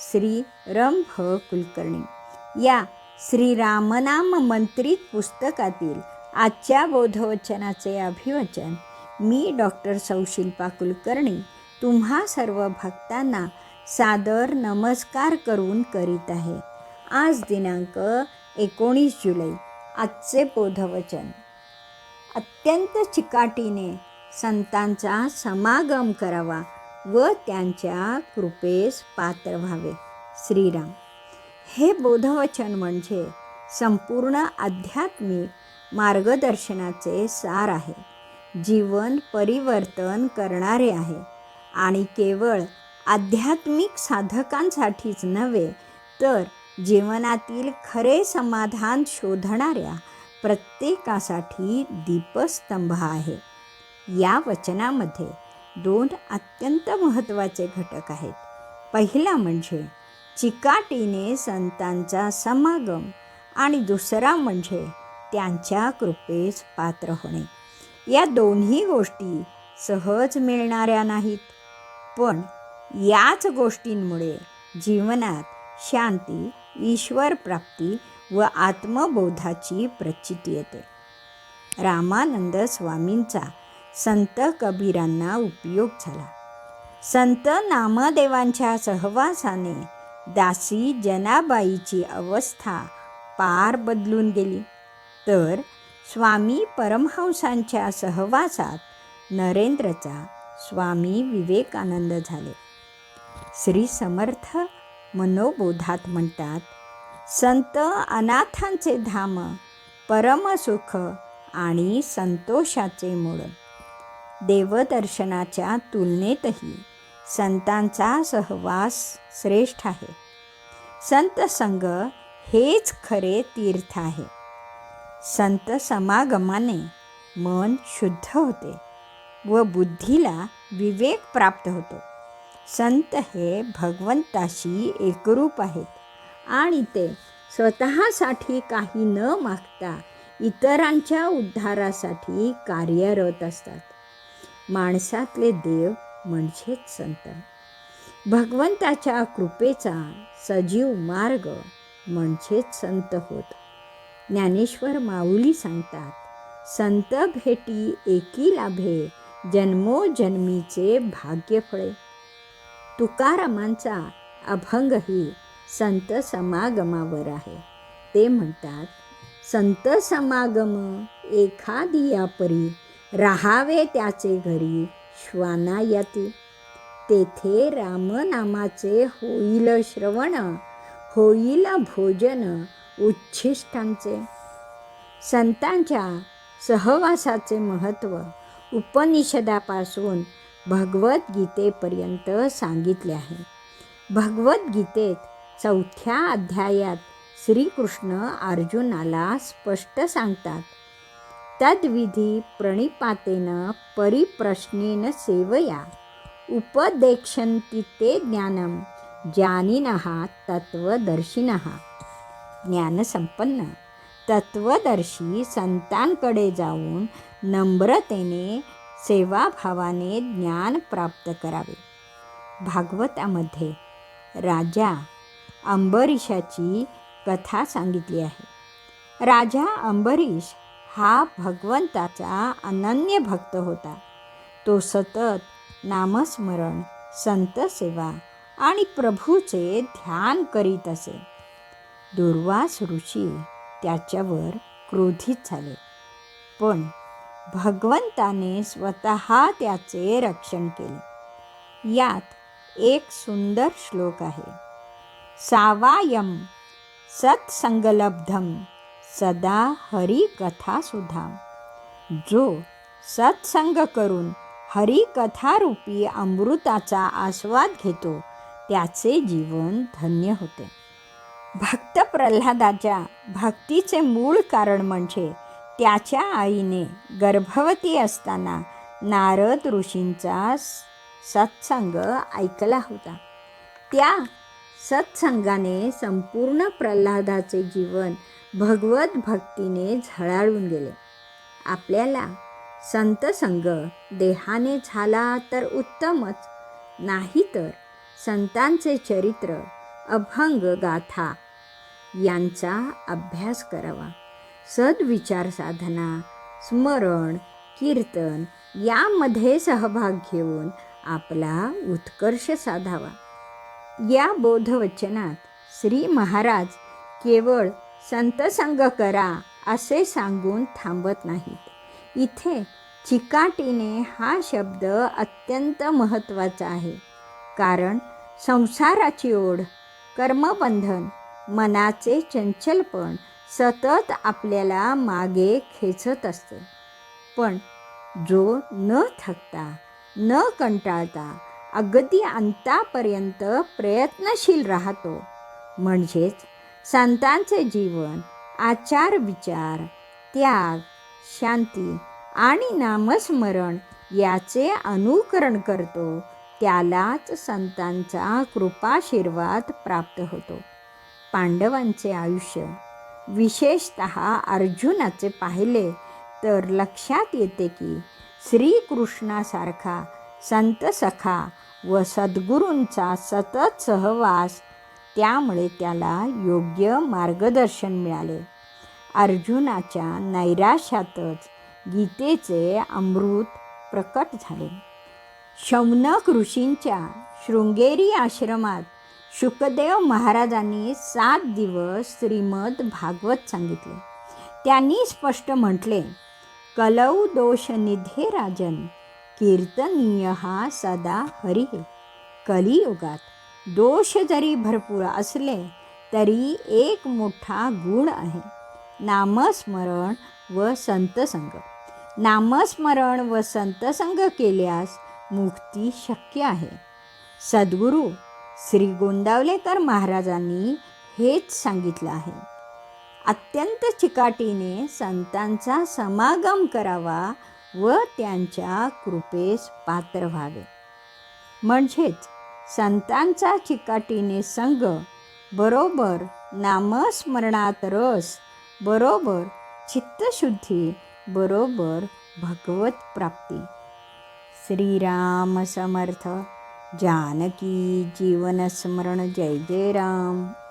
श्री रंभ कुलकर्णी या श्री रामनाम मंत्रित पुस्तकातील आजच्या बोधवचनाचे अभिवचन मी डॉक्टर सौशिल्पा कुलकर्णी तुम्हा सर्व भक्तांना सादर नमस्कार करून करीत आहे. आज दिनांक एकोणीस जुलै आजचे बोधवचन. अत्यंत चिकाटीने संतांचा समागम करावा व त्यांच्या कृपेस पात्र व्हावे. श्रीराम. हे बोधवचन म्हणजे संपूर्ण आध्यात्मिक मार्गदर्शनाचे सार आहे. जीवन परिवर्तन करणारे आहे आणि केवळ आध्यात्मिक साधकांसाठीच नव्हे तर जीवनातील खरे समाधान शोधणाऱ्या प्रत्येकासाठी दीपस्तंभ आहे. या वचनामध्ये दोन अत्यंत महत्त्वाचे घटक आहेत. पहिला म्हणजे चिकाटीने संतांचा समागम आणि दुसरा म्हणजे त्यांच्या कृपेस पात्र होणे. या दोन्ही गोष्टी सहज मिळणाऱ्या नाहीत. पण याच गोष्टींमुळे जीवनात शांती ईश्वर प्राप्ती व आत्मबोधाची प्रचिती येते. रामानंद स्वामींचा संत कबीरांना उपयोग झाला. संत नामदेवांच्या सहवासाने दासी जनाबाईची अवस्था पार बदलून गेली. तर स्वामी परमहंसांच्या सहवासात नरेंद्रचा स्वामी विवेकानंद झाले. श्री समर्थ मनोबोधात म्हणतात संत अनाथांचे धाम परमसुख आणि संतोषाचे मूळ देवदर्शनाच्या तुलनेतही संतांचा सहवास श्रेष्ठ आहे. संत संग हेच खरे तीर्थ आहे. संत समागमाने मन शुद्ध होते व बुद्धीला विवेक प्राप्त होतो. संत हे भगवंताशी एकरूप आहेत आणि ते स्वतःसाठी काही न मागता इतरांच्या उद्धारासाठी कार्यरत असतात. माणसातले देव म्हणजेच संत. भगवंताच्या कृपेचा सजीव मार्ग म्हणजेच संत होत. ज्ञानेश्वर माऊली सांगतात संत भेटी एकी लाभे जन्मोजन्मीचे भाग्यफळे. तुकारामांचा अभंगही संत समागमावर आहे. ते म्हणतात संत समागम एखादी या परी राहावे त्याचे घरी श्वाना यती. तेथे रामनामाचे होईल श्रवण होईल भोजन उच्छिष्टांचे. संतांच्या सहवासाचे महत्त्व उपनिषदापासून भगवद्गीतेपर्यंत सांगितले आहे. भगवद्गीतेत चौथ्या अध्यायात श्रीकृष्ण अर्जुनाला स्पष्ट सांगतात तद्विधी प्रणिपातेन परिप्रश्नेन सेवया। उपदेक्षन्ति ते ज्ञानं जानिनः तत्त्वदर्शिनः। ज्ञानसंपन्न तत्वदर्शी संतांकडे जाऊन नम्रतेने सेवाभावाने ज्ञान प्राप्त करावे। भागवतामध्ये राजा अंबरीशाची कथा सांगितली आहे। राजा अंबरीश हा भगवंताचा अनन्य भक्त होता. तो सतत नामस्मरण संतसेवा आणि प्रभूचे ध्यान करीत असे. दुर्वास ऋषी त्याच्यावर क्रोधित झाले. पण भगवंताने स्वतः त्याचे रक्षण केले. यात एक सुंदर श्लोक आहे. सावायम सत्संगलब्धम सदा हरिकथासुधा जो सत्संग करून हरिकथारूपी अमृताचा आस्वाद घेतो त्याचे जीवन धन्य होते. भक्त प्रल्हादाच्या भक्तीचे मूळ कारण म्हणजे त्याच्या आईने गर्भवती असताना नारद ऋषींचा सत्संग ऐकला होता. त्या सत्संगाने संपूर्ण प्रल्हादाचे जीवन भगवत भक्तीने झळाळून गेले. आपल्याला संतसंग देहाने झाला तर उत्तमच. नाहीतर संतांचे चरित्र अभंग गाथा यांचा अभ्यास करावा. सद्विचार साधना स्मरण कीर्तन यामध्ये सहभाग घेऊन आपला उत्कर्ष साधावा. या बोधवचनात श्री महाराज केवळ संतसंग करा असे सांगून थांबत नाहीत. इथे चिकाटीने हा शब्द अत्यंत महत्त्वाचा आहे. कारण संसाराची ओढ कर्मबंधन मनाचे चंचलपण सतत आपल्याला मागे खेचत असते. पण जो न थकता न कंटाळता अगदी अंतापर्यंत प्रयत्नशील राहतो म्हणजेच संतांचे जीवन आचार विचार त्याग शांती आणि नामस्मरण याचे अनुकरण करतो त्यालाच संतांचा कृपाशीर्वाद प्राप्त होतो. पांडवांचे आयुष्य. विशेषत अर्जुनाचे पाहिले तर लक्षात येते की श्रीकृष्णासारखा संत सखा व सद्गुरूंचा सतत सहवास त्यामुळे त्याला योग्य मार्गदर्शन मिळाले. अर्जुनाच्या नैराश्यातच गीतेचे अमृत प्रकट झाले. शौनक ऋषींच्या शृंगेरी आश्रमात शुकदेव महाराजांनी सात दिवस श्रीमद भागवत सांगितले. त्यांनी स्पष्ट म्हटले कलौ दोष निधे राजन कीर्तनीय हा सदा हरी कलियुगात. दोष जरी भरपूर असले तरी एक मोठा गुण आहे. नामस्मरण व संतसंग. नामस्मरण व संतसंग केल्यास मुक्ती शक्य आहे. सद्गुरू श्री गोंदावलेकर महाराजांनी हेच सांगितलं आहे. अत्यंत चिकाटीने संतांचा समागम करावा व त्यांच्या कृपेस पात्र व्हावे. म्हणजेच संतांचा चिकाटीने संग बरोबर नामस्मरणात रस बरोबर चित्तशुद्धी बरोबर भगवत प्राप्ती. श्रीराम समर्थ जानकी जीवनस्मरण जय जय राम.